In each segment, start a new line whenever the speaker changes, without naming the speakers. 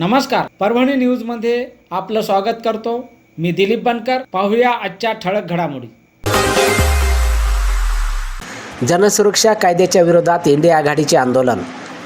नमस्कार. परभणी न्यूजमध्ये आपलं स्वागत करतो. मी दिलीप बनकर. पाहूया आजच्या ठळक घडामोडी.
जनसुरक्षा कायद्याच्या विरोधात इंडिया आघाडीचे आंदोलन.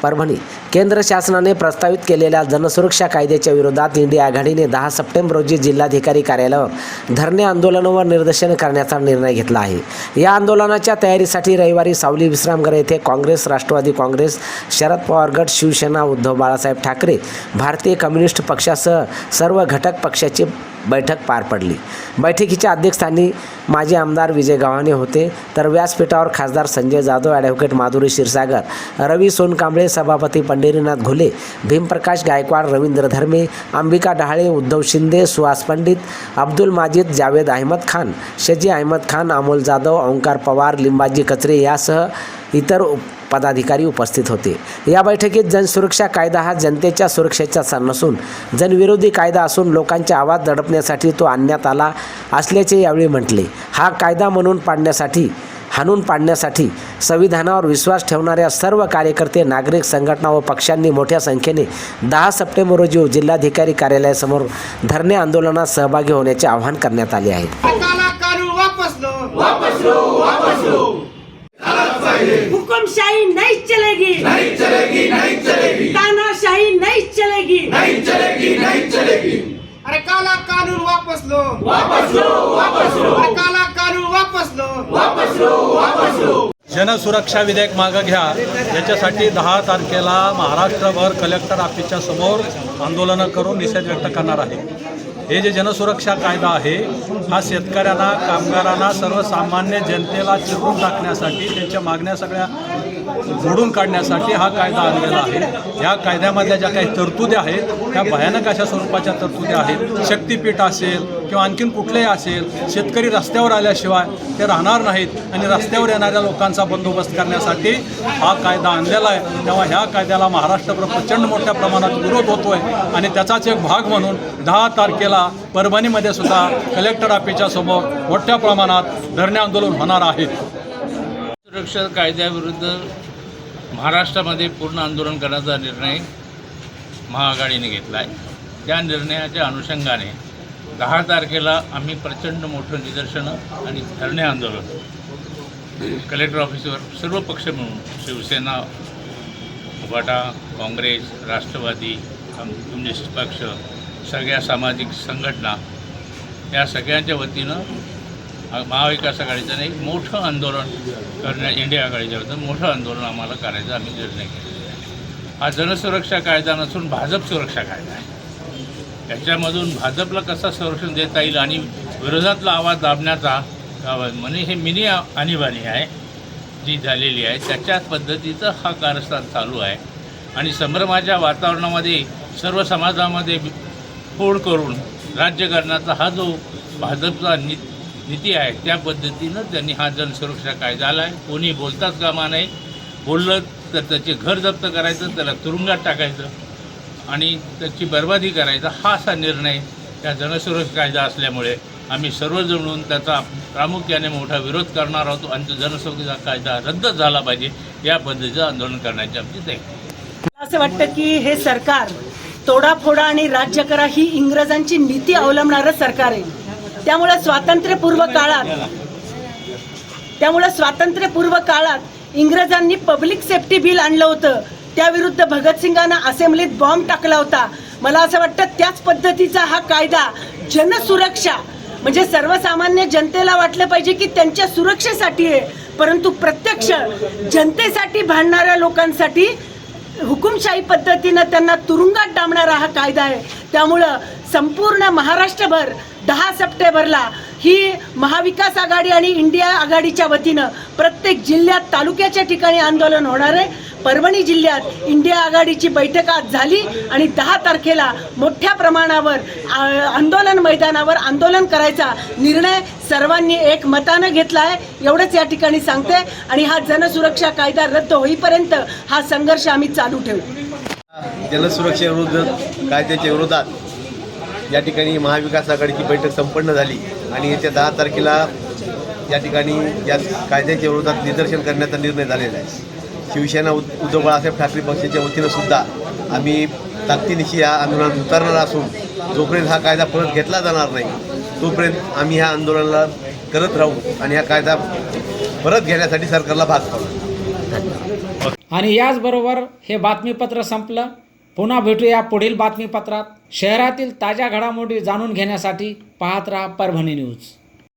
परभणी केंद्र शासनाने प्रस्तावित केलेल्या जनसुरक्षा कायद्याच्या विरोधात इंडिया आघाडीने दहा सप्टेंबर रोजी जिल्हाधिकारी कार्यालयावर धरणे आंदोलन व निदर्शन करण्याचा निर्णय घेतला आहे. या आंदोलनाच्या तयारीसाठी रविवारी सावली विश्रामघर येथे काँग्रेस राष्ट्रवादी काँग्रेस शरद पवार गट शिवसेना उद्धव बाळासाहेब ठाकरे भारतीय कम्युनिस्ट पक्षासह सर्व घटक पक्षाची बैठक पार पडली. बैठकीच्या अध्यक्षस्थानी माजी आमदार विजय गव्हाणे होते. तर व्यासपीठावर खासदार संजय जाधव ॲडव्होकेट माधुरी क्षीरसागर रवी सोनकांबळे सभापती पंढरीनाथ घुले भीमप्रकाश गायकवाड रवींद्र धर्मे अंबिका डहाळे उद्धव शिंदे सुहास पंडित अब्दुल माजिद जावेद अहमद खान शजी अहमद खान अमोल जाधव ओंकार पवार लिंबाजी कचरे यासह इतर उप- पदाधिकारी उपस्थित होते. या बैठकीत जनसुरक्षा कायदा हा जनतेच्या सुरक्षेचा सण नसून जनविरोधी कायदा असून लोकांचे आवाज दडपण्यासाठी तो आणण्यात आला असल्याचे यावेळी म्हटले. हा कायदा म्हणून पाडण्यासाठी हाणून पाडण्यासाठी संविधानावर विश्वास ठेवणाऱ्या सर्व कार्यकर्ते नागरिक संघटना व पक्षांनी मोठ्या संख्येने दहा सप्टेंबर रोजी जिल्हाधिकारी कार्यालयासमोर धरणे आंदोलनात सहभागी होण्याचे आवाहन करण्यात आले आहे.
काला कानून वापस लो. वापस लो वापस लो.
हुकुमशाही नहीं चलेगी. नहीं चलेगी नहीं चलेगी. तानाशाही नहीं चलेगी.
अरे काला कानून वापस लो. वापस लो वापस लो. अरे काला कानून वापस लो
जनसुरक्षा विधेयक मागं घ्या. याच्यासाठी दहा तारखेला महाराष्ट्रभर कलेक्टर ऑफिसच्या समोर आंदोलनं करून निषेध व्यक्त करणार आहे. हे जे जनसुरक्षा कायदा आहे हा शेतकऱ्यांना कामगारांना सर्वसामान्य जनतेला चिरून टाकण्यासाठी त्यांच्या मागण्या सगळ्या मोडून काढण्यासाठी हा कायदा आणलेला आहे. या कायद्यामधल्या ज्या काही तरतुदी आहेत त्या भयानक अशा स्वरूपाच्या तरतुदी आहेत. शक्तीपीठ असेल किंवा आणखीन कुठलेही असेल शेतकरी रस्त्यावर आल्याशिवाय ते राहणार नाहीत आणि रस्त्यावर येणाऱ्या लोकांचा बंदोबस्त करण्यासाठी हा कायदा आणलेला आहे. तेव्हा ह्या कायद्याला महाराष्ट्रभर प्रचंड मोठ्या प्रमाणात विरोध आहे आणि त्याचाच एक भाग म्हणून दहा तारखेला परभणीमध्ये सुद्धा कलेक्टर ऑफिसच्या समोर मोठ्या प्रमाणात धरणे आंदोलन होणार आहे.
सुरक्षा कायद्याविरुद्ध महाराष्ट्रामध्ये पूर्ण आंदोलन करण्याचा निर्णय महाआघाडीने घेतला आहे त्या निर्णयाच्या अनुषंगाने दहा तारखेला आम्ही प्रचंड मोठं निदर्शनं आणि धरणे आंदोलन कलेक्टर ऑफिसवर सर्व पक्ष मिळून शिवसेना वाटा काँग्रेस राष्ट्रवादी कम्युनिस्ट पक्ष सगळ्या सामाजिक संघटना या सगळ्यांच्या वतीनं महाविकास आघाडीचं एक मोठं आंदोलन करण्या इंडिया आघाडीच्या वतीनं मोठं आंदोलन आम्हाला करायचं आम्ही निर्णय केला आहे. हा जनसुरक्षा कायदा नसून भाजप सुरक्षा कायदा आहे. याच्यामधून भाजपला कसं संरक्षण देता येईल आणि विरोधातला आवाज दाबण्याचा अ, म्हणजे हे मिनी आणीबाणी आहे जी झालेली आहे. त्याच्याच पद्धतीचं हा कारस्थान चालू आहे. आणि संभ्रमाच्या वातावरणामध्ये सर्व समाजामध्ये फोड करून राज्यकारणाचा हा जो भाजपचा नि नीती आहे त्या पद्धतीनं त्यांनी हा जनसुरक्षा कायदा आला आहे कोणी बोलताच कामा नाही बोललं तर त्याचे घर जप्त करायचं त्याला तुरुंगात टाकायचं आणि त्याची बर्बादी करायचा हा असा निर्णय या जनसुरक्षा कायदा असल्यामुळे आम्ही सर्वजण मिळून त्याचा प्रामुख्याने मोठा विरोध करणार आहोत. आणि तो जनसुरक्षा कायदा रद्द झाला पाहिजे या पद्धतीचं आंदोलन करण्याची आमची तयारी
असं वाटतं की हे सरकार तोडाफोडा आणि राज्य करा ही इंग्रजांची नीती अवलंबणारं सरकार आहे. त्यामुळे स्वातंत्र्यपूर्व काळात त्यामुळे स्वातंत्र्यपूर्व काळात इंग्रजांनी पब्लिक सेफ्टी बिल आणलं होतं. त्याविरुद्ध भगतसिंगांना असेंब्लीत बॉम्ब टाकला होता. मला असं वाटतं त्याच पद्धतीचा हा कायदा जनसुरक्षा म्हणजे सर्वसामान्य जनतेला वाटलं पाहिजे की त्यांच्या सुरक्षेसाठी आहे. परंतु प्रत्यक्ष जनतेसाठी भांडणाऱ्या लोकांसाठी हुकुमशाही पद्धतीनं त्यांना तुरुंगात डांबणारा हा कायदा आहे. त्यामुळं संपूर्ण महाराष्ट्रभर दहा सप्टेंबरला ही महाविकास आघाडी आणि इंडिया आघाडीच्या वतीनं प्रत्येक जिल्ह्यात तालुक्याच्या ठिकाणी आंदोलन होणार आहे. परभणी जिल्ह्यात इंडिया आघाडीची बैठक आज झाली आणि दहा तारखेला मोठ्या प्रमाणावर आंदोलन मैदानावर आंदोलन करायचा निर्णय सर्वांनी एक मतानं घेतला आहे. एवढंच या ठिकाणी सांगते आणि हा जनसुरक्षा कायदा रद्द होईपर्यंत हा संघर्ष आम्ही चालू ठेवू.
जलसुरक्षेविरुद्ध कायद्याच्या विरोधात या ठिकाणी महाविकास आघाडीची बैठक संपन्न झाली आणि येत्या दहा तारखेला या ठिकाणी या कायद्याच्या विरोधात निदर्शन करण्याचा निर्णय झालेला आहे. शिवसेना उद- उद्धव बाळासाहेब ठाकरे पक्षाच्या वतीनं सुद्धा आम्ही ताकदीनिशी या आंदोलनात उतरणार असून जोपर्यंत हा कायदा परत घेतला जाणार नाही तोपर्यंत आम्ही ह्या आंदोलनाला करत राहू आणि हा कायदा परत घेण्यासाठी सरकारला भाग पाडू.
आणि याचबरोबर हे बातमीपत्र संपलं. पुन्हा भेटूया पुढील बातमीपत्रात. शहरातील ताज्या घडामोडी जाणून घेण्यासाठी पाहत राहा परभणी न्यूज.